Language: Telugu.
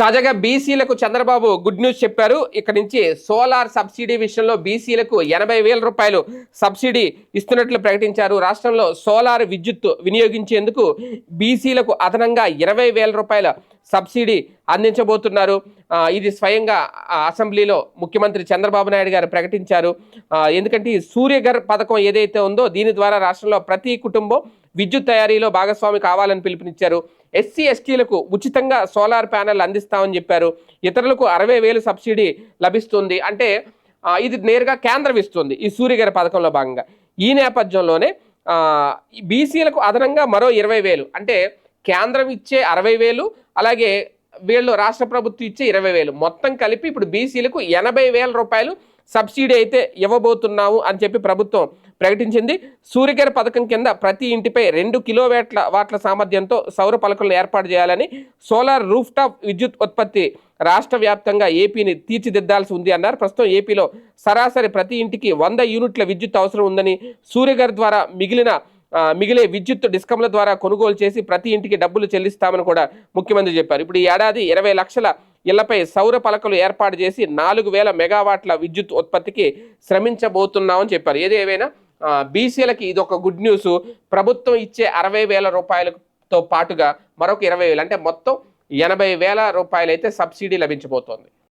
తాజాగా బీసీలకు చంద్రబాబు గుడ్ న్యూస్ చెప్పారు. ఇక్కడ నుంచి సోలార్ సబ్సిడీ విషయంలో బీసీలకు ఎనభై వేల రూపాయలు సబ్సిడీ ఇస్తున్నట్లు ప్రకటించారు. రాష్ట్రంలో సోలార్ విద్యుత్ వినియోగించేందుకు బీసీలకు అదనంగా ఇరవై వేల రూపాయల సబ్సిడీ అందించబోతున్నారు. ఇది స్వయంగా అసెంబ్లీలో ముఖ్యమంత్రి చంద్రబాబు నాయుడు గారు ప్రకటించారు. ఎందుకంటే ఈ సూర్యఘర్ పథకం ఏదైతే ఉందో దీని ద్వారా రాష్ట్రంలో ప్రతి కుటుంబం విద్యుత్ తయారీలో భాగస్వామి కావాలని పిలుపునిచ్చారు. ఎస్సీ ఎస్టీలకు ఉచితంగా సోలార్ ప్యానెల్ అందిస్తామని చెప్పారు. ఇతరులకు అరవై వేలు సబ్సిడీ లభిస్తుంది. అంటే ఇది నేరుగా కేంద్రం ఇస్తుంది ఈ సూర్యగారి పథకంలో భాగంగా. ఈ నేపథ్యంలోనే బీసీలకు అదనంగా మరో ఇరవై వేలు. అంటే కేంద్రం ఇచ్చే అరవై వేలు అలాగే వీళ్ళు రాష్ట్ర ప్రభుత్వం ఇచ్చే ఇరవై వేలు. మొత్తం కలిపి ఇప్పుడు బీసీలకు ఎనభై వేల రూపాయలు సబ్సిడీ అయితే ఇవ్వబోతున్నాము అని చెప్పి ప్రభుత్వం ప్రకటించింది. సూర్యగారి పథకం కింద ప్రతి ఇంటిపై రెండు కిలోవేట్ల వాట్ల సామర్థ్యంతో సౌర పలకలను ఏర్పాటు చేయాలని సోలార్ రూఫ్ టాప్ విద్యుత్ ఉత్పత్తి రాష్ట్ర వ్యాప్తంగా ఏపీని తీర్చిదిద్దాల్సి ఉంది అన్నారు. ప్రస్తుతం ఏపీలో సరాసరి ప్రతి ఇంటికి వంద యూనిట్ల విద్యుత్ అవసరం ఉందని సూర్యగారి ద్వారా మిగిలిన మిగిలే విద్యుత్ డిస్కంల ద్వారా కొనుగోలు చేసి ప్రతి ఇంటికి డబ్బులు చెల్లిస్తామని కూడా ముఖ్యమంత్రి చెప్పారు. ఇప్పుడు ఈ ఏడాది ఇరవై లక్షల ఇళ్ళపై సౌర పలకలు ఏర్పాటు చేసి నాలుగు వేల మెగావాట్ల విద్యుత్ ఉత్పత్తికి శ్రమించబోతున్నామని చెప్పారు. ఏదేవైనా బీసీలకి ఇది ఒక గుడ్ న్యూస్. ప్రభుత్వం ఇచ్చే అరవై వేల రూపాయలతో పాటుగా మరొక ఇరవై వేలు. అంటే మొత్తం ఎనభై వేల రూపాయలు అయితే సబ్సిడీ లభించబోతోంది.